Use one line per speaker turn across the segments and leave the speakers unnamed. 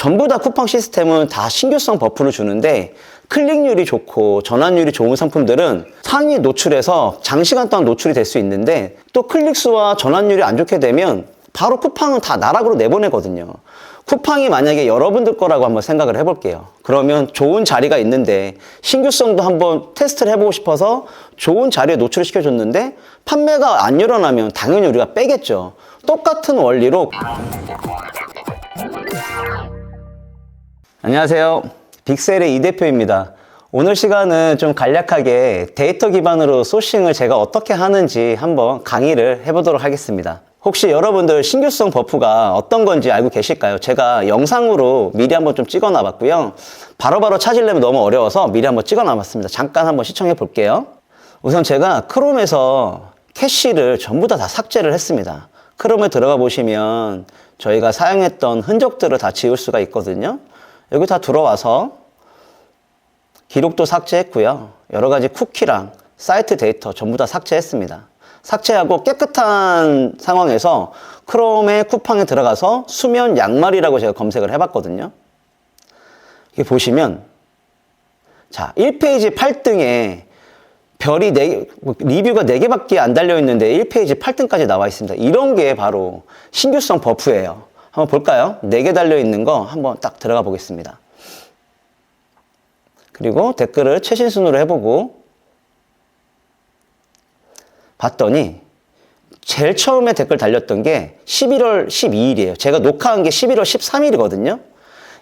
전부 다 쿠팡 시스템은 다 신규성 버프를 주는데 클릭률이 좋고 전환율이 좋은 상품들은 상위 노출해서 장시간 동안 노출이 될 수 있는데 또 클릭수와 전환율이 안 좋게 되면 바로 쿠팡은 다 나락으로 내보내거든요. 쿠팡이 만약에 여러분들 거라고 한번 생각을 해볼게요. 그러면 좋은 자리가 있는데 신규성도 한번 테스트를 해보고 싶어서 좋은 자리에 노출을 시켜줬는데 판매가 안 일어나면 당연히 우리가 빼겠죠. 똑같은 원리로 안녕하세요. 빅셀의 이 대표입니다. 오늘 시간은 좀 간략하게 데이터 기반으로 소싱을 제가 어떻게 하는지 한번 강의를 해보도록 하겠습니다. 혹시 여러분들 신규성 버프가 어떤 건지 알고 계실까요? 제가 영상으로 미리 한번 좀 찍어 놔봤고요. 바로바로 찾으려면 너무 어려워서 미리 한번 찍어 놔봤습니다. 잠깐 한번 시청해 볼게요. 우선 제가 크롬에서 캐시를 전부 다, 다 삭제를 했습니다. 크롬에 들어가 보시면 저희가 사용했던 흔적들을 다 지울 수가 있거든요. 여기 다 들어와서 기록도 삭제했고요. 여러 가지 쿠키랑 사이트 데이터 전부 다 삭제했습니다. 삭제하고 깨끗한 상황에서 크롬의 쿠팡에 들어가서 수면 양말이라고 제가 검색을 해봤거든요. 여기 보시면 자 1페이지 8등에 별이 네 리뷰가 4개밖에 안 달려 있는데 1페이지 8등까지 나와 있습니다. 이런 게 바로 신규성 버프예요. 한번 볼까요? 4개 달려 있는 거 한번 딱 들어가 보겠습니다. 그리고 댓글을 최신 순으로 해보고 봤더니 제일 처음에 댓글 달렸던 게 11월 12일이에요. 제가 녹화한 게 11월 13일이거든요.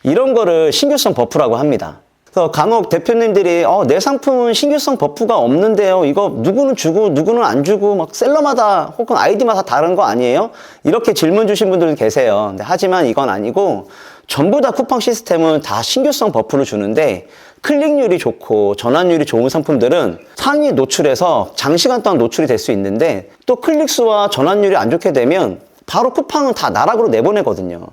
이런 거를 신규성 버프라고 합니다. 그래서 간혹 대표님들이 어, 내 상품은 신규성 버프가 없는데요. 이거 누구는 주고 누구는 안 주고 막 셀러마다 혹은 아이디마다 다른 거 아니에요? 이렇게 질문 주신 분들 계세요. 하지만 이건 아니고 전부 다 쿠팡 시스템은 다 신규성 버프를 주는데 클릭률이 좋고 전환율이 좋은 상품들은 상위 노출해서 장시간 동안 노출이 될 수 있는데 또 클릭수와 전환율이 안 좋게 되면 바로 쿠팡은 다 나락으로 내보내거든요.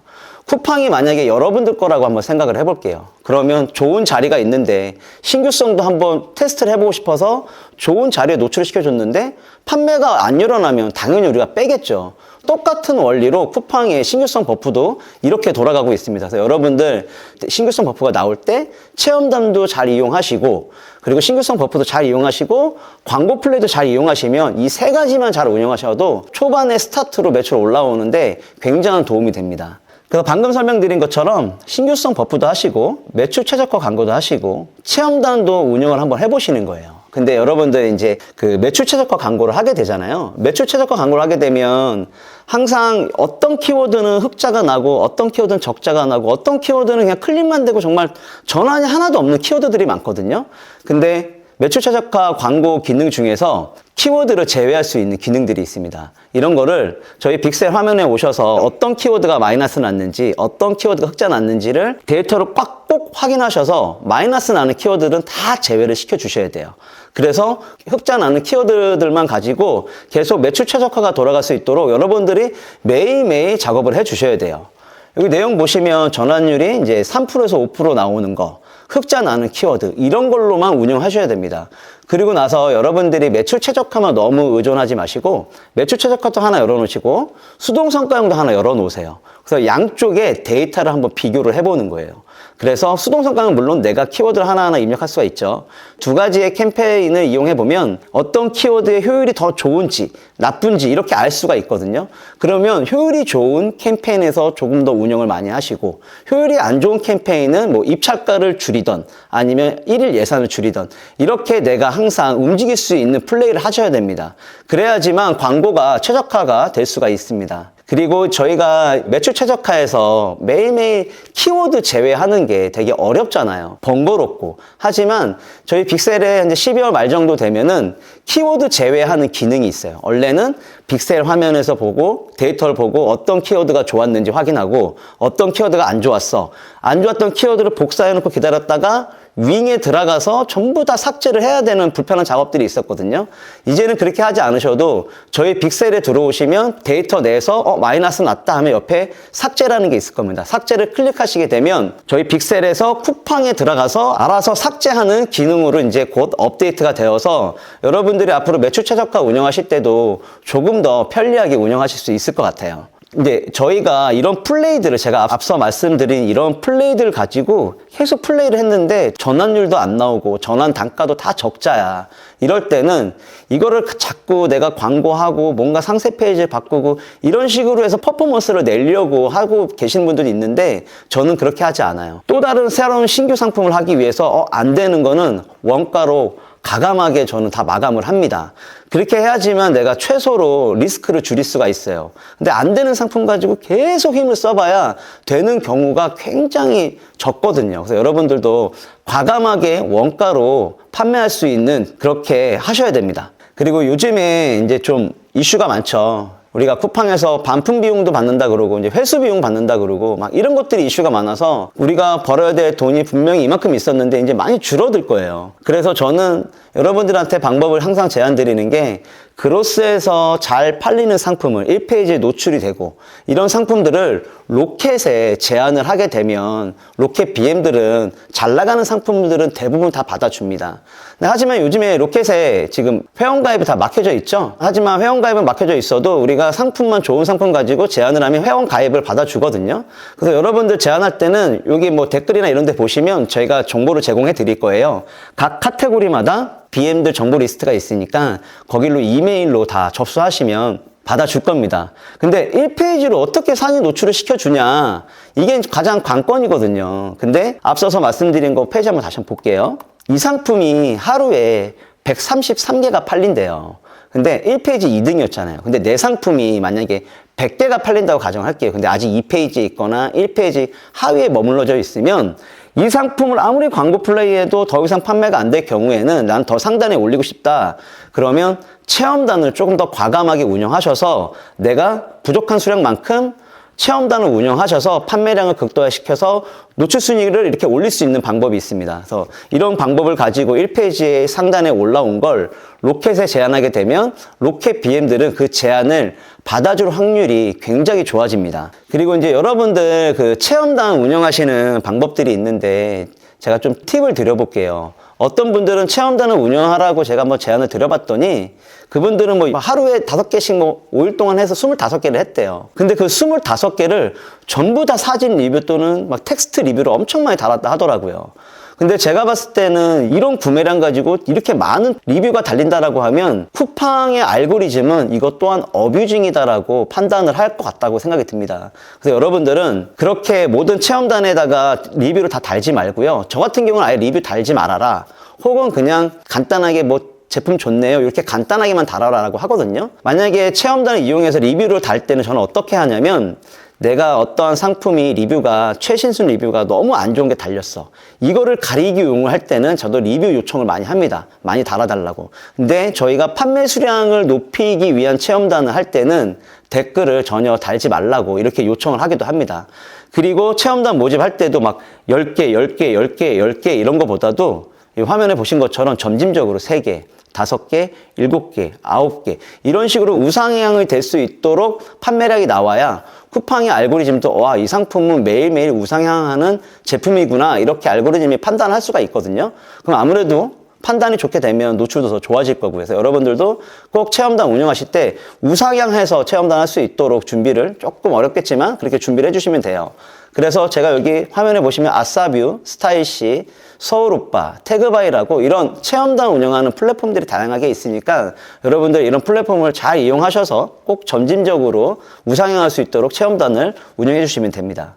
쿠팡이 만약에 여러분들 거라고 한번 생각을 해볼게요. 그러면 좋은 자리가 있는데 신규성도 한번 테스트를 해보고 싶어서 좋은 자리에 노출을 시켜줬는데 판매가 안 일어나면 당연히 우리가 빼겠죠. 똑같은 원리로 쿠팡의 신규성 버프도 이렇게 돌아가고 있습니다. 그래서 여러분들 신규성 버프가 나올 때 체험담도 잘 이용하시고 그리고 신규성 버프도 잘 이용하시고 광고 플레이도 잘 이용하시면 이 세 가지만 잘 운영하셔도 초반에 스타트로 매출 올라오는데 굉장한 도움이 됩니다. 그래서 방금 설명드린 것처럼 신규성 버프도 하시고 매출 최저가 광고도 하시고 체험단도 운영을 한번 해보시는 거예요. 근데 여러분들 이제 그 매출 최저가 광고를 하게 되잖아요. 매출 최저가 광고를 하게 되면 항상 어떤 키워드는 흑자가 나고 어떤 키워드는 적자가 나고 어떤 키워드는 그냥 클릭만 되고 정말 전환이 하나도 없는 키워드들이 많거든요. 근데 매출 최저가 광고 기능 중에서 키워드를 제외할 수 있는 기능들이 있습니다. 이런 거를 저희 빅셀 화면에 오셔서 어떤 키워드가 마이너스 났는지 어떤 키워드가 흑자 났는지를 데이터를 꽉꼭 확인하셔서 마이너스 나는 키워드는 다 제외를 시켜 주셔야 돼요. 그래서 흑자 나는 키워드들만 가지고 계속 매출 최적화가 돌아갈 수 있도록 여러분들이 매일매일 작업을 해 주셔야 돼요. 여기 내용 보시면 전환율이 이제 3%에서 5% 나오는 거, 흑자 나는 키워드, 이런 걸로만 운영하셔야 됩니다. 그리고 나서 여러분들이 매출 최적화만 너무 의존하지 마시고, 매출 최적화도 하나 열어놓으시고, 수동 성과형도 하나 열어놓으세요. 그래서 양쪽에 데이터를 한번 비교를 해보는 거예요. 그래서 수동성과는 물론 내가 키워드를 하나하나 입력할 수가 있죠. 두 가지의 캠페인을 이용해 보면 어떤 키워드의 효율이 더 좋은지 나쁜지 이렇게 알 수가 있거든요. 그러면 효율이 좋은 캠페인에서 조금 더 운영을 많이 하시고 효율이 안 좋은 캠페인은 뭐 입찰가를 줄이던 아니면 일일 예산을 줄이던 이렇게 내가 항상 움직일 수 있는 플레이를 하셔야 됩니다. 그래야지만 광고가 최적화가 될 수가 있습니다. 그리고 저희가 매출 최적화에서 매일매일 키워드 제외하는 게 되게 어렵잖아요. 번거롭고. 하지만 저희 빅셀에 이제 12월 말 정도 되면은 키워드 제외하는 기능이 있어요. 원래는 빅셀 화면에서 보고 데이터를 보고 어떤 키워드가 좋았는지 확인하고 어떤 키워드가 안 좋았어. 안 좋았던 키워드를 복사해 놓고 기다렸다가 윙에 들어가서 전부 다 삭제를 해야 되는 불편한 작업들이 있었거든요. 이제는 그렇게 하지 않으셔도 저희 빅셀에 들어오시면 데이터 내에서 어, 마이너스 났다 하면 옆에 삭제라는 게 있을 겁니다. 삭제를 클릭하시게 되면 저희 빅셀에서 쿠팡에 들어가서 알아서 삭제하는 기능으로 이제 곧 업데이트가 되어서 여러분들이 앞으로 매출 최저가 운영하실 때도 조금 더 편리하게 운영하실 수 있을 것 같아요. 이제 저희가 이런 플레이들을 제가 앞서 말씀드린 이런 플레이들을 가지고 계속 플레이를 했는데 전환율도 안 나오고 전환 단가도 다 적자야. 이럴 때는 이거를 자꾸 내가 광고하고 뭔가 상세 페이지를 바꾸고 이런 식으로 해서 퍼포먼스를 내려고 하고 계신 분들이 있는데 저는 그렇게 하지 않아요. 또 다른 새로운 신규 상품을 하기 위해서 어, 안 되는 거는 원가로 가감하게 저는 다 마감을 합니다. 그렇게 해야지만 내가 최소로 리스크를 줄일 수가 있어요. 근데 안 되는 상품 가지고 계속 힘을 써봐야 되는 경우가 굉장히 적거든요. 그래서 여러분들도 과감하게 원가로 판매할 수 있는 그렇게 하셔야 됩니다. 그리고 요즘에 이제 좀 이슈가 많죠. 우리가 쿠팡에서 반품 비용도 받는다 그러고 이제 회수 비용 받는다 그러고 막 이런 것들이 이슈가 많아서 우리가 벌어야 될 돈이 분명히 이만큼 있었는데 이제 많이 줄어들 거예요. 그래서 저는 여러분들한테 방법을 항상 제안 드리는 게 그로스에서 잘 팔리는 상품을 1페이지에 노출이 되고 이런 상품들을 로켓에 제안을 하게 되면 로켓 BM들은 잘 나가는 상품들은 대부분 다 받아줍니다. 하지만 요즘에 로켓에 지금 회원가입이 다 막혀져 있죠. 하지만 회원가입은 막혀져 있어도 우리가 상품만 좋은 상품 가지고 제안을 하면 회원가입을 받아주거든요. 그래서 여러분들 제안할 때는 여기 뭐 댓글이나 이런 데 보시면 저희가 정보를 제공해 드릴 거예요. 각 카테고리마다 BM들 정보 리스트가 있으니까 거길로 이메일로 다 접수하시면 받아줄 겁니다. 근데 1페이지로 어떻게 산이 노출을 시켜주냐. 이게 가장 관건이거든요. 근데 앞서서 말씀드린 거 페이지 한번 다시 한번 볼게요. 이 상품이 하루에 133개가 팔린대요. 근데 1페이지 2등이었잖아요. 근데 내 상품이 만약에 100개가 팔린다고 가정할게요. 근데 아직 2페이지에 있거나 1페이지 하위에 머물러져 있으면 이 상품을 아무리 광고 플레이해도 더 이상 판매가 안 될 경우에는 난 더 상단에 올리고 싶다. 그러면 체험단을 조금 더 과감하게 운영하셔서 내가 부족한 수량만큼 체험단을 운영하셔서 판매량을 극도화시켜서 노출 순위를 이렇게 올릴 수 있는 방법이 있습니다. 그래서 이런 방법을 가지고 1페이지의 상단에 올라온 걸 로켓에 제안하게 되면 로켓 BM들은 그 제안을 받아줄 확률이 굉장히 좋아집니다. 그리고 이제 여러분들 그 체험단 운영하시는 방법들이 있는데 제가 좀 팁을 드려볼게요. 어떤 분들은 체험단을 운영하라고 제가 한번 제안을 드려봤더니 그분들은 뭐 하루에 다섯 개씩 뭐 5일 동안 해서 25개를 했대요. 근데 그 25개를 전부 다 사진 리뷰 또는 막 텍스트 리뷰를 엄청 많이 달았다 하더라고요. 근데 제가 봤을 때는 이런 구매량 가지고 이렇게 많은 리뷰가 달린다라고 하면 쿠팡의 알고리즘은 이것 또한 어뷰징이다라고 판단을 할 것 같다고 생각이 듭니다. 그래서 여러분들은 그렇게 모든 체험단에다가 리뷰를 다 달지 말고요. 저 같은 경우는 아예 리뷰 달지 말아라. 혹은 그냥 간단하게 뭐 제품 좋네요. 이렇게 간단하게만 달아라라고 하거든요. 만약에 체험단을 이용해서 리뷰를 달 때는 저는 어떻게 하냐면 내가 어떠한 상품이 리뷰가 최신순 리뷰가 너무 안 좋은 게 달렸어. 이거를 가리기 용을 할 때는 저도 리뷰 요청을 많이 합니다. 많이 달아달라고. 근데 저희가 판매 수량을 높이기 위한 체험단을 할 때는 댓글을 전혀 달지 말라고 이렇게 요청을 하기도 합니다. 그리고 체험단 모집할 때도 막 10개, 10개, 10개, 10개 이런 거보다도 이 화면에 보신 것처럼 점진적으로 3개, 다섯 개, 일곱 개, 아홉 개 이런 식으로 우상향이 될 수 있도록 판매량이 나와야 쿠팡의 알고리즘도 와 이 상품은 매일매일 우상향하는 제품이구나 이렇게 알고리즘이 판단할 수가 있거든요. 그럼 아무래도 판단이 좋게 되면 노출도 더 좋아질 거고 그래서 여러분들도 꼭 체험단 운영하실 때 우상향해서 체험단 할 수 있도록 준비를 조금 어렵겠지만 그렇게 준비를 해주시면 돼요. 그래서 제가 여기 화면에 보시면 아싸뷰, 스타일시, 서울오빠, 태그바이라고 이런 체험단 운영하는 플랫폼들이 다양하게 있으니까 여러분들 이런 플랫폼을 잘 이용하셔서 꼭 점진적으로 우상향할 수 있도록 체험단을 운영해 주시면 됩니다.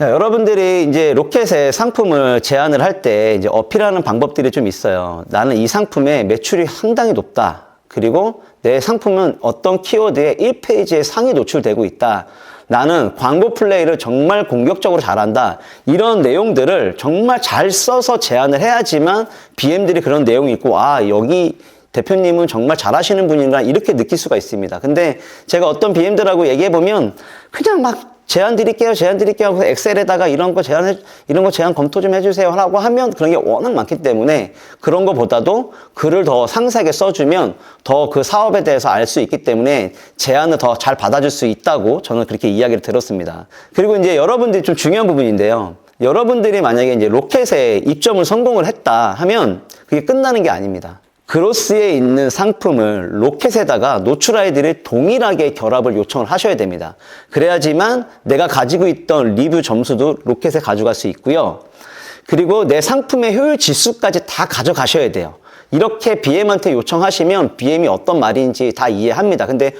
자, 여러분들이 이제 로켓의 상품을 제안을 할 때 이제 어필하는 방법들이 좀 있어요. 나는 이 상품의 매출이 상당히 높다. 그리고 내 상품은 어떤 키워드에 1페이지에 상위 노출되고 있다. 나는 광고 플레이를 정말 공격적으로 잘한다. 이런 내용들을 정말 잘 써서 제안을 해야지만 BM들이 그런 내용이 있고, 아, 여기 대표님은 정말 잘하시는 분인가 이렇게 느낄 수가 있습니다. 근데 제가 어떤 BM들하고 얘기해 보면 그냥 막 제안 드릴게요, 제안 드릴게요 하고 엑셀에다가 이런 거 제안해, 이런 거 제안 검토 좀 해주세요 하라고 하면 그런 게 워낙 많기 때문에 그런 거보다도 글을 더 상세하게 써주면 더 그 사업에 대해서 알 수 있기 때문에 제안을 더 잘 받아줄 수 있다고 저는 그렇게 이야기를 들었습니다. 그리고 이제 여러분들이 좀 중요한 부분인데요. 여러분들이 만약에 이제 로켓에 입점을 성공을 했다 하면 그게 끝나는 게 아닙니다. 그로스에 있는 상품을 로켓에다가 노출 아이들이 동일하게 결합을 요청을 하셔야 됩니다. 그래야지만 내가 가지고 있던 리뷰 점수도 로켓에 가져갈 수 있고요. 그리고 내 상품의 효율 지수까지 다 가져가셔야 돼요. 이렇게 BM한테 요청하시면 BM이 어떤 말인지 다 이해합니다. 근데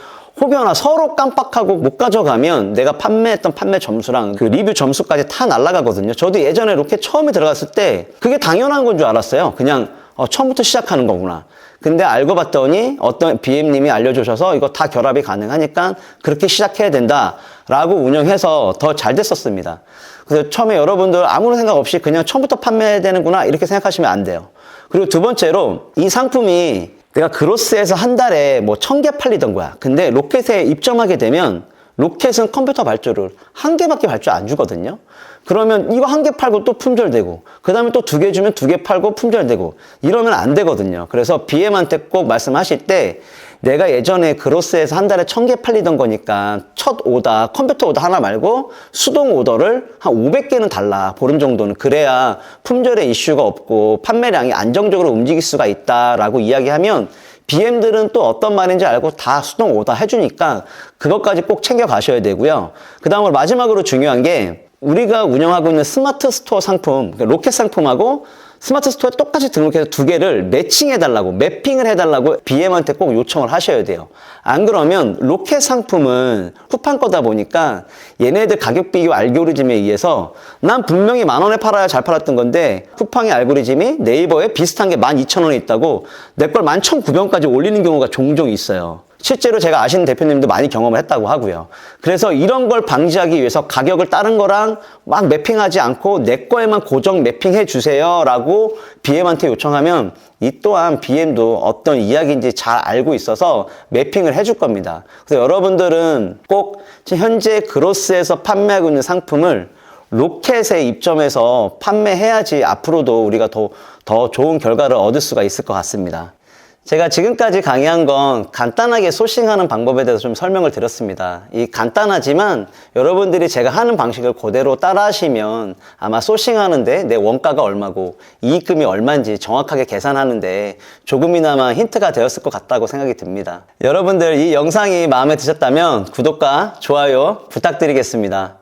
혹여나 서로 깜빡하고 못 가져가면 내가 판매했던 판매 점수랑 그 리뷰 점수까지 다 날아가거든요. 저도 예전에 로켓 처음에 들어갔을 때 그게 당연한 건 줄 알았어요. 그냥 어, 처음부터 시작하는 거구나. 근데 알고 봤더니 어떤 BM님이 알려주셔서 이거 다 결합이 가능하니까 그렇게 시작해야 된다 라고 운영해서 더 잘 됐었습니다. 그래서 처음에 여러분들 아무런 생각 없이 그냥 처음부터 판매해야 되는구나 이렇게 생각하시면 안 돼요. 그리고 두 번째로 이 상품이 내가 그로스에서 한 달에 뭐 천 개 팔리던 거야. 근데 로켓에 입점하게 되면 로켓은 컴퓨터 발주를 한 개밖에 발주 안 주거든요. 그러면 이거 한 개 팔고 또 품절되고, 그 다음에 또 두 개 주면 두 개 팔고 품절되고, 이러면 안 되거든요. 그래서 BM한테 꼭 말씀하실 때, 내가 예전에 그로스에서 한 달에 천 개 팔리던 거니까 첫 오다, 컴퓨터 오다 하나 말고 수동 오더를 한 500개는 달라. 보름 정도는. 그래야 품절에 이슈가 없고 판매량이 안정적으로 움직일 수가 있다라고 이야기하면 BM들은 또 어떤 말인지 알고 다 수동 오더 해주니까 그것까지 꼭 챙겨 가셔야 되고요. 그 다음으로 마지막으로 중요한 게 우리가 운영하고 있는 스마트 스토어 상품, 그러니까 로켓 상품하고 스마트 스토어에 똑같이 등록해서 두 개를 매칭해달라고, 매핑을 해달라고 BM한테 꼭 요청을 하셔야 돼요. 안 그러면 로켓 상품은 후판 거다 보니까 얘네들 가격 비교 알고리즘에 의해서 난 분명히 만 원에 팔아야 잘 팔았던 건데 쿠팡의 알고리즘이 네이버에 비슷한 게 12,000원에 있다고 내 걸 11,900원까지 올리는 경우가 종종 있어요. 실제로 제가 아시는 대표님도 많이 경험을 했다고 하고요. 그래서 이런 걸 방지하기 위해서 가격을 다른 거랑 막 매핑하지 않고 내 거에만 고정 매핑해 주세요 라고 BM한테 요청하면 이 또한 BM도 어떤 이야기인지 잘 알고 있어서 매핑을 해줄 겁니다. 그래서 여러분들은 꼭 현재 그로스에서 판매하고 있는 상품을 로켓에 입점해서 판매해야지 앞으로도 우리가 더, 더 좋은 결과를 얻을 수가 있을 것 같습니다. 제가 지금까지 강의한 건 간단하게 소싱하는 방법에 대해서 좀 설명을 드렸습니다. 이 간단하지만 여러분들이 제가 하는 방식을 그대로 따라 하시면 아마 소싱하는데 내 원가가 얼마고 이익금이 얼마인지 정확하게 계산하는데 조금이나마 힌트가 되었을 것 같다고 생각이 듭니다. 여러분들 이 영상이 마음에 드셨다면 구독과 좋아요 부탁드리겠습니다.